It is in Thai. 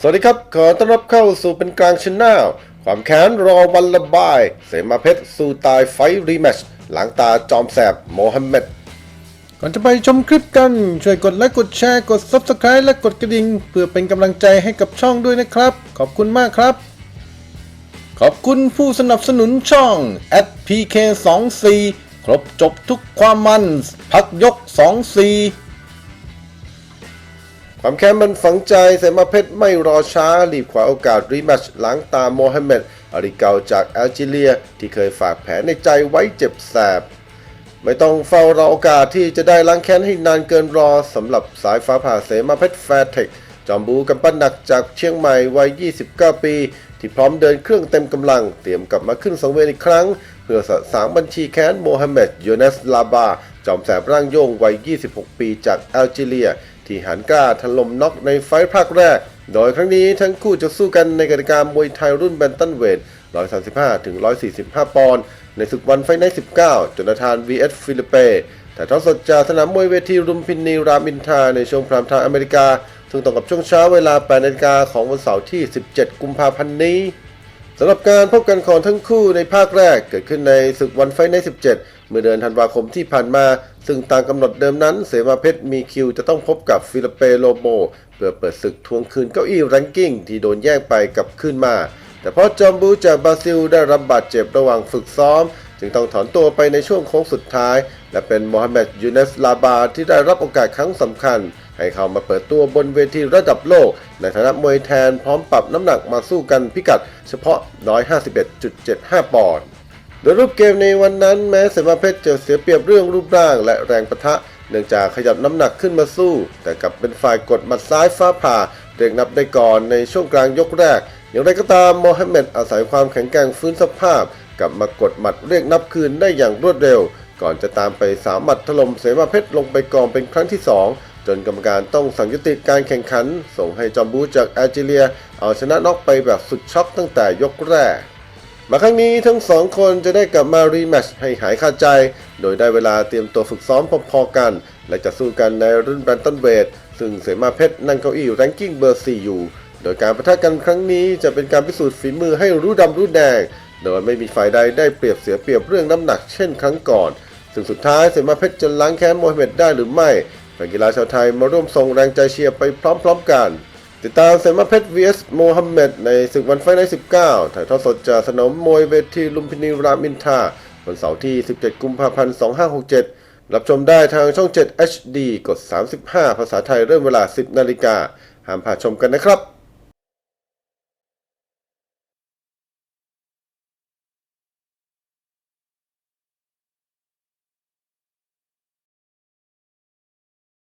สวัสดีครับ ขอต้อนรับเข้าสู่เป็นกลางชแนลความแค้นรอวันระบาย เสมาเพชรสู้ตายไฟรีแมชหลังตาจอมแสบโมฮัมเหม็ดก่อนจะไปชมคลิปกัน ช่วยกดไลค์กดแชร์กด Subscribe และกดกระดิ่งเพื่อเป็นกำลังใจให้กับช่องด้วยนะครับ ขอบคุณมากครับ ขอบคุณผู้สนับสนุนช่อง @pk24 ครบจบทุกความมัน พักยก 24 ความแค้นมันฝังใจเสมาเพชรไม่รอช้ารีบขวาโอกาสรีแมช์ล้างตาโมฮัมเหม็ดอาริเกาจากแอลจีเรีย ที่เคยฝากแผลในใจไว้เจ็บแสบ ไม่ต้องเฝ้ารอโอกาสที่จะได้ล้างแค้นให้นานเกินรอสำหรับสายฟ้าผ่าเสมาเพชรแฟร์เทคจอมบูกำปั้นหนักจากเชียงใหม่วัย 29 ปี ที่พร้อมเดินเครื่องเต็มกำลัง เตรียมกลับมาขึ้นสังเวียนอีกครั้ง เพื่อสะสางบัญชีแค้นโมฮัมเหม็ดยูเนสลาบา จอมแสบร่างโยงวัย 26 ปีจากแอลจีเรีย ที่หันกล้าถล่มน็อกในไฟท์ภาคแรก โดยครั้งนี้ทั้งคู่จะสู้กันในกติกามวยไทยรุ่นแบนตันเวท 135 ถึง 145 ปอนด์ ในศึกวันไฟท์ไน19จนทาน vs ฟิลิปเปแต่ทอดสดจากสนามมวยเวทีรุมพินีรามอินทาในช่วงพรามทม์อเมริกา ซึ่งตรงกับช่วงเช้าเวลา8นาฬิกาของวันเสาร์ที่ 17 กุมภาพันธ์นี้ สำหรับการพบกันของทั้งคู่ในภาคแรกเกิดขึ้นในศึกวันไฟใน 17 เมื่อเดือนธันวาคมที่ผ่านมา ซึ่งตามกำหนดเดิมนั้น เสมาเพชรมีคิวจะต้องพบกับฟิลิปเปโลโบ เพื่อเปิดศึกทวงคืนเก้าอี้แรงกิ้งที่โดนแย่งไปกับขึ้นมา แต่เพราะจอมบูจากบราซิลได้รับบาดเจ็บระหว่างฝึกซ้อม จึงต้องถอนตัวไปในช่วงโค้งสุดท้าย และเป็นโมฮัมเหม็ดยูเนสลาบาที่ได้รับโอกาสครั้งสำคัญ ให้เข้ามาเปิดตัวบนเวทีระดับโลก ในฐานะมวยแทนพร้อมปรับน้ำหนักมาสู้กันพิกัดเฉพาะ 151.75 ปอนด์โดยรูปเกมในวันนั้นแม้เสมาเพชรจะเสียเปรียบเรื่องรูปร่างและแรงปะทะเนื่องจากขยับน้ำหนักขึ้นมาสู้ แต่กลับเป็นฝ่ายกดหมัดซ้ายฟ้าผ่าเรียกนับได้ก่อนในช่วงกลางยกแรก อย่างไรก็ตามโมฮัมเหม็ดอาศัยความแข็งแกร่งฟื้นสภาพกลับมากดหมัดเรียกนับคืนได้อย่างรวดเร็ว ก่อนจะตามไปสามหมัดถล่มเสมาเพชรลงไปกองเป็นครั้งที่สอง จนกรรมการต้องสั่งยุติการแข่งขัน ส่งให้จอมบูจากแอลจีเรีย เอาชนะน็อกไปแบบสุดช็อกตั้งแต่ยกแรก มาครั้งนี้ทั้งสองคนจะได้กลับมารีแมช์ให้หายคาใจ โดยได้เวลาเตรียมตัวฝึกซ้อมพอๆกัน และจะสู้กันในรุ่นแบนตันเวทซึ่งเสมาเพชรนั่งเก้าอี้แรงกิ้งเบอร์ 4 อยู่ โดยการประทะกันครั้งนี้จะเป็นการพิสูจน์ฝีมือให้รู้ดำรู้แดง โดยไม่มีฝ่ายใดได้เปรียบเสียเปรียบเรื่องน้ำหนักเช่นครั้งก่อน ซึ่งสุดท้ายเสมาเพชรจะล้างแค้นโมฮัมเหม็ดได้หรือไม่ แฟนกีฬาชาวไทยมาร่วมส่งแรงใจเชียร์ไปพร้อมๆกัน ติดตามเซมาเพชร vs โมฮัมเหม็ดในศึกวันไฟท์ใน 19 ถ่ายทอดสดจากสนามมวยเวทีลุมพินีรามอินทาวันเสาร์ที่ 17 กุมภาพันธ์ 2567 รับชมได้ทางช่อง 7 HD กด 35 ภาษาไทยเริ่มเวลา 10 นาฬิกาห้ามพลาดชมกันนะครับ